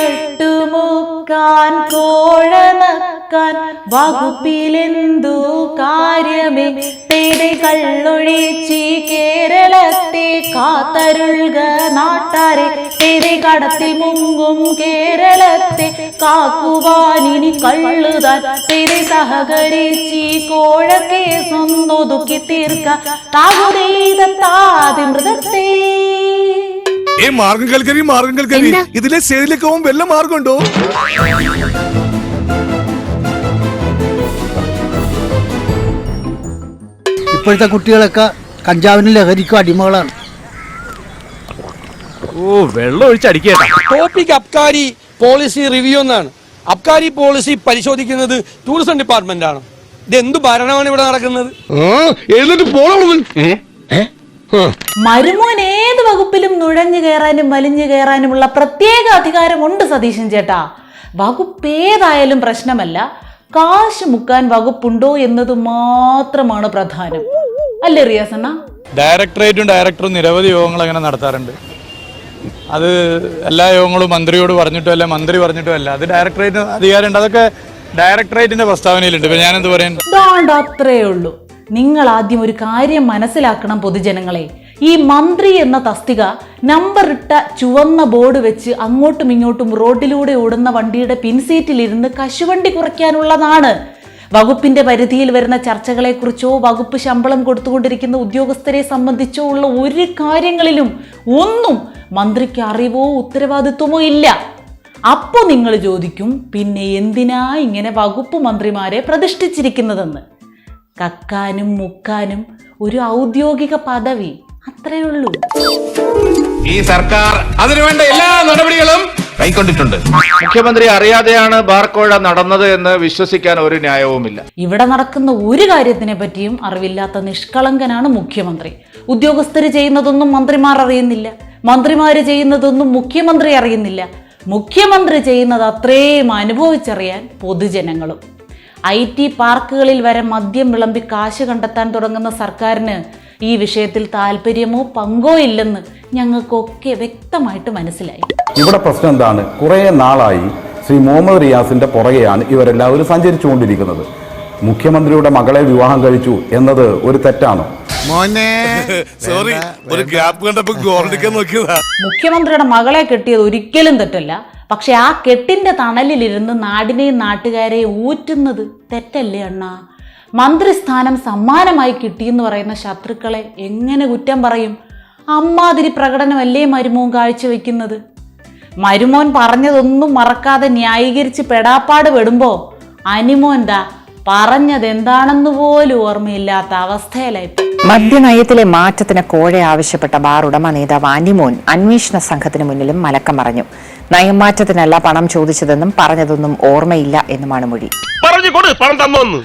കട്ടുമുക്കാൻ കോഴനക്കാൻ വകുപ്പിലെന്തു കാര്യമേ? തേരെ കള്ളൊഴിച്ചി കേരളത്തെ കാത്തരുൾക നാട്ടാരെ. തേരെ കടത്തിൽ മുങ്ങും കേരളത്തെ കാക്കുവാനിനി കള്ളുതാൻ. തേരെ സഹകരിച്ചി കോഴക്കേസൊന്നൊതുക്കി തീർക്ക. താകുതീതത്താതി മൃതത്തെ ഏ മാർഗം കൽക്കരി മാർഗം കൽക്കരി ഇതിലെ സേതിലേക്ക് പോകും വല്ല മാർഗമുണ്ടോ? ഇപ്പോഴത്തെ കുട്ടികളൊക്കെ കഞ്ചാവിനും ലഹരിക്കും അടിമകളാണ്. ഓ വെള്ളം ഒഴിച്ചടിക്കേട്ടാ ടോപ്പിക് അബ്കാരി പോളിസി റിവ്യൂ എന്നാണ്. അബ്കാരി പോളിസി പരിശോധിക്കുന്നത് ടൂറിസം ഡിപ്പാർട്ട്മെന്റ് ആണ്. ഇത് എന്ത് ഭരണമാണ് ഇവിടെ നടക്കുന്നത്? എഴുന്നിട്ട് പോണോ മരുമോൻ ഏത് വകുപ്പിലും നുഴഞ്ഞു കയറാനും വലിഞ്ഞു കയറാനുമുള്ള പ്രത്യേക അധികാരമുണ്ട് സതീശൻ ചേട്ടാ. വകുപ്പ് ഏതായാലും പ്രശ്നമല്ല. കാശ് മുക്കാൻ വകുപ്പുണ്ടോ എന്നത് മാത്രമാണ് പ്രധാനം. അല്ലേ റിയാസണ്ണ? ഡയറക്ടറേറ്റും ഡയറക്ടറും നിരവധി യോഗങ്ങൾ അങ്ങനെ നടത്താറുണ്ട്. അത് എല്ലാ യോഗങ്ങളും മന്ത്രിയോട് പറഞ്ഞിട്ടും അല്ല മന്ത്രി പറഞ്ഞിട്ടും അല്ല. അത് ഡയറക്ടറേറ്റ് അധികാരമുണ്ട്. അതൊക്കെ ഡയറക്ടറേറ്റിന്റെ പ്രസ്താവനയിലുണ്ട്. ഞാനെന്ത് ദാണ്ട് അത്രേ ഉള്ളൂ. നിങ്ങൾ ആദ്യം ഒരു കാര്യം മനസ്സിലാക്കണം പൊതുജനങ്ങളെ. ഈ മന്ത്രി എന്ന തസ്തിക നമ്പർ ഇട്ട ചുവന്ന ബോർഡ് വെച്ച് അങ്ങോട്ടും ഇങ്ങോട്ടും റോഡിലൂടെ ഓടുന്ന വണ്ടിയുടെ പിൻസീറ്റിലിരുന്ന് കശുവണ്ടി കുറയ്ക്കാനുള്ളതാണ്. വകുപ്പിന്റെ പരിധിയിൽ വരുന്ന ചർച്ചകളെക്കുറിച്ചോ വകുപ്പ് ശമ്പളം കൊടുത്തുകൊണ്ടിരിക്കുന്ന ഉദ്യോഗസ്ഥരെ സംബന്ധിച്ചോ ഉള്ള ഒരു കാര്യങ്ങളിലും ഒന്നും മന്ത്രിക്ക് അറിവോ ഉത്തരവാദിത്വമോ ഇല്ല. അപ്പോൾ നിങ്ങൾ ചോദിക്കും പിന്നെ എന്തിനാ ഇങ്ങനെ വകുപ്പ് മന്ത്രിമാരെ പ്രതിഷ്ഠിച്ചിരിക്കുന്നതെന്ന്? കക്കാനും മുക്കാനും ഒരു ഔദ്യോഗിക പദവി. അത്രേ ഉള്ളൂ. ഈ സർക്കാർ അതിനുവേണ്ട എല്ലാ നടപടികളും കൈക്കൊണ്ടിട്ടുണ്ട്. മുഖ്യമന്ത്രി അറിയാതെയാണ് ബാർക്കോഴ നടന്നത് എന്ന് വിശ്വസിക്കാൻ ഒരു ന്യായവുമില്ല. ഇവിടെ നടക്കുന്ന ഒരു കാര്യത്തിനെ പറ്റിയും അറിവില്ലാത്ത നിഷ്കളങ്കനാണ് മുഖ്യമന്ത്രി. ഉദ്യോഗസ്ഥർ ചെയ്യുന്നതൊന്നും മന്ത്രിമാർ അറിയുന്നില്ല. മന്ത്രിമാർ ചെയ്യുന്നതൊന്നും മുഖ്യമന്ത്രി അറിയുന്നില്ല. മുഖ്യമന്ത്രി ചെയ്യുന്നത് അത്രയും അനുഭവിച്ചറിയാൻ പൊതുജനങ്ങളും. ഐ ടി പാർക്കുകളിൽ വരെ മദ്യം വിളമ്പി കാശ് കണ്ടെത്താൻ തുടങ്ങുന്ന സർക്കാരിന് ഈ വിഷയത്തിൽ താല്പര്യമോ പങ്കോ ഇല്ലെന്ന് ഞങ്ങൾക്കൊക്കെ വ്യക്തമായിട്ട് മനസ്സിലായി. ഇവിടെ പ്രശ്നം എന്താണ്? കുറേ നാളായി ശ്രീ മുഹമ്മദ് റിയാസിന്റെ പുറകെയാണ് ഇവരെല്ലാവരും സഞ്ചരിച്ചുകൊണ്ടിരിക്കുന്നത്. മുഖ്യമന്ത്രിയുടെ മകളെ വിവാഹം കഴിച്ചു എന്നത് ഒരു തെറ്റാണോ? മോനെ സോറി ഒരു ഗ്യാപ്പ് കണ്ടപ്പോ നോക്കിയതാ. മുഖ്യമന്ത്രിയുടെ മകളെ കെട്ടിയത് ഒരിക്കലും തെറ്റല്ല. പക്ഷെ ആ കെട്ടിന്റെ തണലിലിരുന്ന് നാടിനെയും നാട്ടുകാരെയും ഊറ്റുന്നത് തെറ്റല്ലേ അണ്ണ? മന്ത്രിസ്ഥാനം സമ്മാനമായി കിട്ടിയെന്ന് പറയുന്ന ശത്രുക്കളെ എങ്ങനെ കുറ്റം പറയും? അമ്മാതിരി പ്രകടനമല്ലേ മരുമോൻ കാഴ്ചവെക്കുന്നത്? മരുമോൻ പറഞ്ഞതൊന്നും മറക്കാതെ ന്യായീകരിച്ച് പെടാപ്പാട് പെടുമ്പോൾ അനിമോൻ പറഞ്ഞത് പറഞ്ഞതെന്താണെന്ന് പോലും ഓർമ്മയില്ലാത്ത അവസ്ഥയിലായി. മദ്യനയത്തിലെ മാറ്റത്തിന് കോഴ ആവശ്യപ്പെട്ട ബാർ ഉടമ നേതാവ് ആനിമോൻ അന്വേഷണ സംഘത്തിന് മുന്നിലും മലക്കം പറഞ്ഞു നയമാറ്റത്തിനല്ല പണം ചോദിച്ചതെന്നും പറഞ്ഞതൊന്നും ഓർമ്മയില്ല എന്നുമാണ് മൊഴി. പറഞ്ഞു കൊടു പണം തന്നോന്ന്.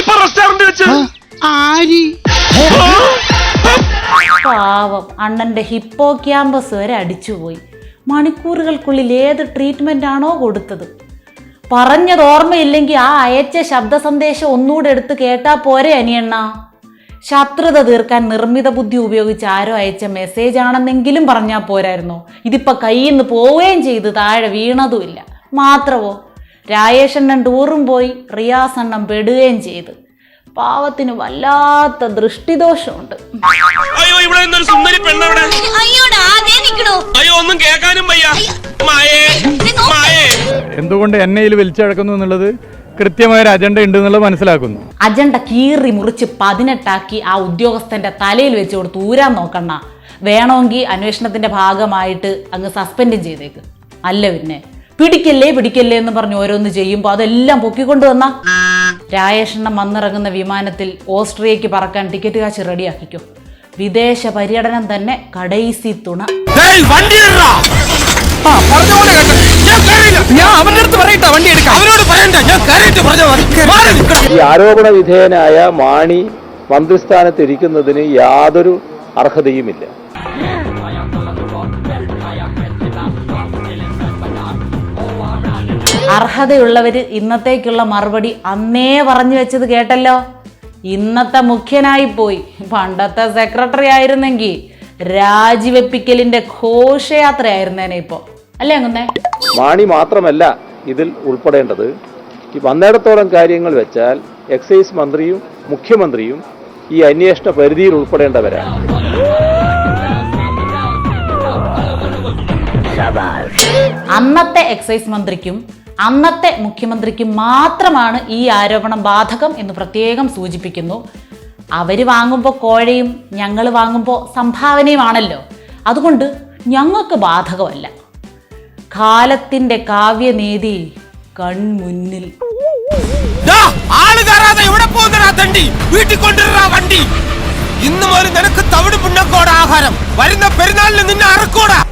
ഇപ്പൊ റെസ്റ്റോറന്റ് വെച്ച്? പാവം അണ്ണന്റെ ഹിപ്പോ ക്യാമ്പസ് വരെ അടിച്ചുപോയി. മണിക്കൂറുകൾക്കുള്ളിൽ ഏത് ട്രീറ്റ്മെന്റ് ആണോ കൊടുത്തത്? പറഞ്ഞത് ഓർമ്മയില്ലെങ്കിൽ ആ അയച്ച ശബ്ദ സന്ദേശം ഒന്നുകൂടെ എടുത്ത് കേട്ടാ പോരെ അനിയണ്ണ. ശത്രുത തീർക്കാൻ നിർമ്മിത ബുദ്ധി ഉപയോഗിച്ച് ആരോ അയച്ച മെസ്സേജ് ആണെന്നെങ്കിലും പറഞ്ഞാൽ പോരായിരുന്നോ. ഇതിപ്പോ കയ്യിൽ നിന്ന് പോവുകയും ചെയ്ത് താഴെ വീണതുമില്ല മാത്രമോ രായേഷണ്ണൻ ടൂറും പോയി റിയാസണ്ണം പെടുകയും ചെയ്ത്. പാവത്തിന് വല്ലാത്ത ദൃഷ്ടിദോഷമുണ്ട്. അയ്യോ ഇവിടെ സുന്ദരി പെണ്ണവിടെ. അയ്യോടാ എന്തുകൊണ്ട് എന്നെ ഇതിൽ വലിച്ചടക്കുന്നു എന്നുള്ളത് കൃത്യമായ ഒരു അജണ്ട ഉണ്ട് എന്നുള്ളത് മനസ്സിലാക്കുന്നു. അജണ്ട കീറി മുറിച്ച് പതിനെട്ടാക്കി ആ ഉദ്യോഗസ്ഥന്റെ തലയിൽ വെച്ച് കൊടുത്ത് ഊരാൻ നോക്കണ്ട. വേണമെങ്കിൽ അന്വേഷണത്തിന്റെ ഭാഗമായിട്ട് അങ്ങ് സസ്പെൻഡും ചെയ്തേക്ക്. അല്ല പിന്നെ. പിടിക്കല്ലേ പിടിക്കല്ലേ എന്ന് പറഞ്ഞ് ഓരോന്ന് ചെയ്യുമ്പോൾ അതെല്ലാം പൊക്കിക്കൊണ്ട് വന്ന? രായേഷണ്ണം വന്നിറങ്ങുന്ന വിമാനത്തിൽ ഓസ്ട്രിയക്ക് പറക്കാൻ ടിക്കറ്റ് കാശ് റെഡിയാക്കിക്കോ. വിദേശ പര്യടനം തന്നെ കടൈസി തുണ. വണ്ടി ഞാൻ അവന്റെ അടുത്ത് പറയട്ടെ വണ്ടി എടുക്കാം അവരോട് പറയണ്ട ഞാൻ ഈ ആരോപണ വിധേയനായ മാണി മന്ത്രിസ്ഥാനത്ത് ഇരിക്കുന്നതിന് യാതൊരു അർഹതയുമില്ല. അർഹതയുള്ളവര് ഇന്നത്തേക്കുള്ള മറുപടി അന്നേ പറഞ്ഞു വെച്ചത് കേട്ടല്ലോ. ഇന്നത്തെ മുഖ്യനായി പോയി. പണ്ടത്തെ സെക്രട്ടറി ആയിരുന്നെങ്കിൽ രാജിവെപ്പിക്കലിന്റെ ഘോഷയാത്രയായിരുന്നേനെ ഇപ്പോ. അല്ലേ അങ്ങുന്നേ മാണി മാത്രമല്ല ഇതിൽ ഉൾപ്പെടേണ്ടത്. ഈ വന്നിടത്തോളം കാര്യങ്ങൾ വെച്ചാൽ എക്സൈസ് മന്ത്രിയും മുഖ്യമന്ത്രിയും ഈ അന്വേഷണ പരിധിയിൽ ഉൾപ്പെടേണ്ടവരാണ്. അന്നത്തെ എക്സൈസ് മന്ത്രിക്കും അന്നത്തെ മുഖ്യമന്ത്രിക്കും മാത്രമാണ് ഈ ആരോപണം ബാധകം എന്ന് പ്രത്യേകം സൂചിപ്പിക്കുന്നു. അവർ വാങ്ങുമ്പോൾ കോഴയും ഞങ്ങൾ വാങ്ങുമ്പോൾ സംഭാവനയുമാണല്ലോ. അതുകൊണ്ട് ഞങ്ങൾക്ക് ബാധകമല്ല. കാലത്തിന്റെ കാവ്യനീതി കൺമുന്നിൽ. ആൾ എവിടെ തണ്ടി? വണ്ടി. ഇന്ന് മുതൽ നിനക്ക് തവിട് ആഹാരം. വരുന്ന പെരുന്നാളിന് നിന്നെ അറക്കോടാ.